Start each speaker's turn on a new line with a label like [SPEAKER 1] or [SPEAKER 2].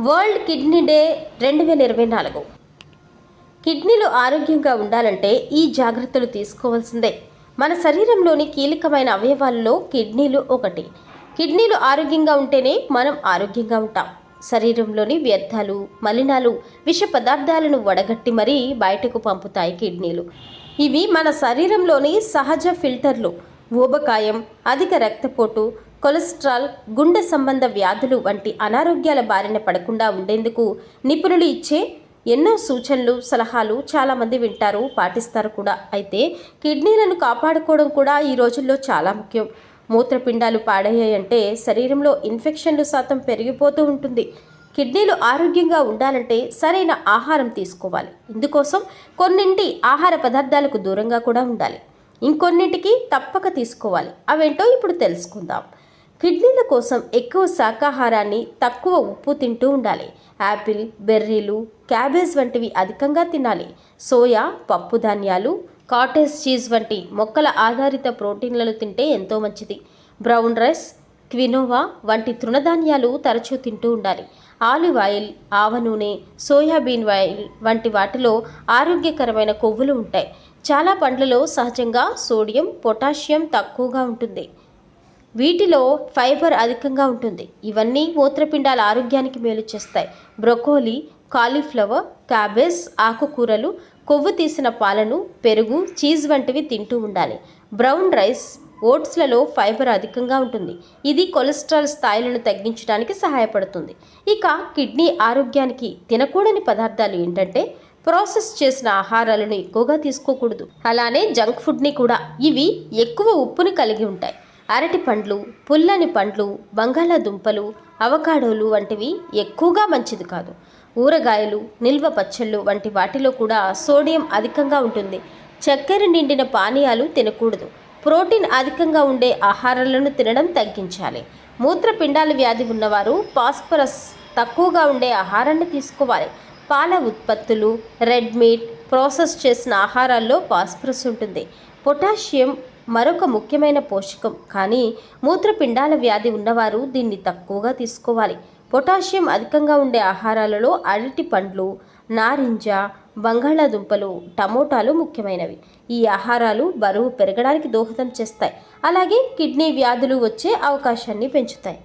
[SPEAKER 1] World kidney day రెండు వేల ఇరవై నాలుగు. కిడ్నీలు ఆరోగ్యంగా ఉండాలంటే ఈ జాగ్రత్తలు తీసుకోవాల్సిందే. మన శరీరంలోని కీలకమైన అవయవాల్లో కిడ్నీలు ఒకటి. కిడ్నీలు ఆరోగ్యంగా ఉంటేనే మనం ఆరోగ్యంగా ఉంటాం. శరీరంలోని వ్యర్థాలు మలినాలు విష పదార్థాలను వడగట్టి మరీ బయటకు పంపుతాయి కిడ్నీలు. ఇవి మన శరీరంలోని సహజ ఫిల్టర్లు. ఊబకాయం అధిక రక్తపోటు కొలెస్ట్రాల్ గుండె సంబంధ వ్యాధులు వంటి అనారోగ్యాల బారిన పడకుండా ఉండేందుకు నిపుణులు ఇచ్చే ఎన్నో సూచనలు సలహాలు చాలామంది వింటారు పాటిస్తారు కూడా. అయితే కిడ్నీలను కాపాడుకోవడం కూడా ఈ రోజుల్లో చాలా ముఖ్యం. మూత్రపిండాలు పాడయ్యాయంటే శరీరంలో ఇన్ఫెక్షన్లు శాతం పెరిగిపోతూ ఉంటుంది. కిడ్నీలు ఆరోగ్యంగా ఉండాలంటే సరైన ఆహారం తీసుకోవాలి. ఇందుకోసం కొన్నింటి ఆహార పదార్థాలకు దూరంగా కూడా ఉండాలి. ఇంకొన్నింటికి తప్పక తీసుకోవాలి. అవేంటో ఇప్పుడు తెలుసుకుందాం. కిడ్నీల కోసం ఎక్కువ శాకాహారాన్ని తక్కువ ఉప్పు తింటూ ఉండాలి. యాపిల్ బెర్రీలు క్యాబేజ్ వంటివి అధికంగా తినాలి. సోయా పప్పు ధాన్యాలు కాటేజ్ చీజ్ వంటి మొక్కల ఆధారిత ప్రోటీన్లను తింటే ఎంతో మంచిది. బ్రౌన్ రైస్ క్వినోవా వంటి తృణధాన్యాలు తరచూ తింటూ ఉండాలి. ఆలివ్ ఆయిల్ ఆవ నూనె సోయాబీన్ ఆయిల్ వంటి వాటిలో ఆరోగ్యకరమైన కొవ్వులు ఉంటాయి. చాలా పండ్లలో సహజంగా సోడియం పొటాషియం తక్కువగా ఉంటుంది. వీటిలో ఫైబర్ అధికంగా ఉంటుంది. ఇవన్నీ మూత్రపిండాల ఆరోగ్యానికి మేలు చేస్తాయి. బ్రొకోలీ కాలీఫ్లవర్ క్యాబేజ్ ఆకుకూరలు కొవ్వు తీసిన పాలను పెరుగు చీజ్ వంటివి తింటూ ఉండాలి. బ్రౌన్ రైస్ ఓట్స్లలో ఫైబర్ అధికంగా ఉంటుంది. ఇది కొలెస్ట్రాల్ స్థాయిలను తగ్గించడానికి సహాయపడుతుంది. ఇక కిడ్నీ ఆరోగ్యానికి తినకూడని పదార్థాలు ఏంటంటే ప్రాసెస్ చేసిన ఆహారాలను ఎక్కువగా తీసుకోకూడదు. అలానే జంక్ ఫుడ్ని కూడా. ఇవి ఎక్కువ ఉప్పుని కలిగి ఉంటాయి. అరటి పండ్లు పుల్లని పండ్లు బంగాళాదుంపలు అవకాడోలు వంటివి ఎక్కువగా మంచిది కాదు. ఊరగాయలు నిల్వ పచ్చళ్ళు వంటి వాటిలో కూడా సోడియం అధికంగా ఉంటుంది. చక్కెర నిండిన పానీయాలు తినకూడదు. ప్రోటీన్ అధికంగా ఉండే ఆహారాలను తినడం తగ్గించాలి. మూత్రపిండాల వ్యాధి ఉన్నవారు పాస్పరస్ తక్కువగా ఉండే ఆహారాన్ని తీసుకోవాలి. పాల ఉత్పత్తులు రెడ్ మీట్ ప్రాసెస్ చేసిన ఆహారాల్లో పాస్పరస్ ఉంటుంది. పొటాషియం మరొక ముఖ్యమైన పోషకం. కానీ మూత్రపిండాల వ్యాధి ఉన్నవారు దీన్ని తక్కువగా తీసుకోవాలి. పొటాషియం అధికంగా ఉండే ఆహారాలలో అరటి పండ్లు నారింజ బంగాళాదుంపలు టమోటాలు ముఖ్యమైనవి. ఈ ఆహారాలు బరువు పెరగడానికి దోహదం చేస్తాయి. అలాగే కిడ్నీ వ్యాధులు వచ్చే అవకాశాన్ని పెంచుతాయి.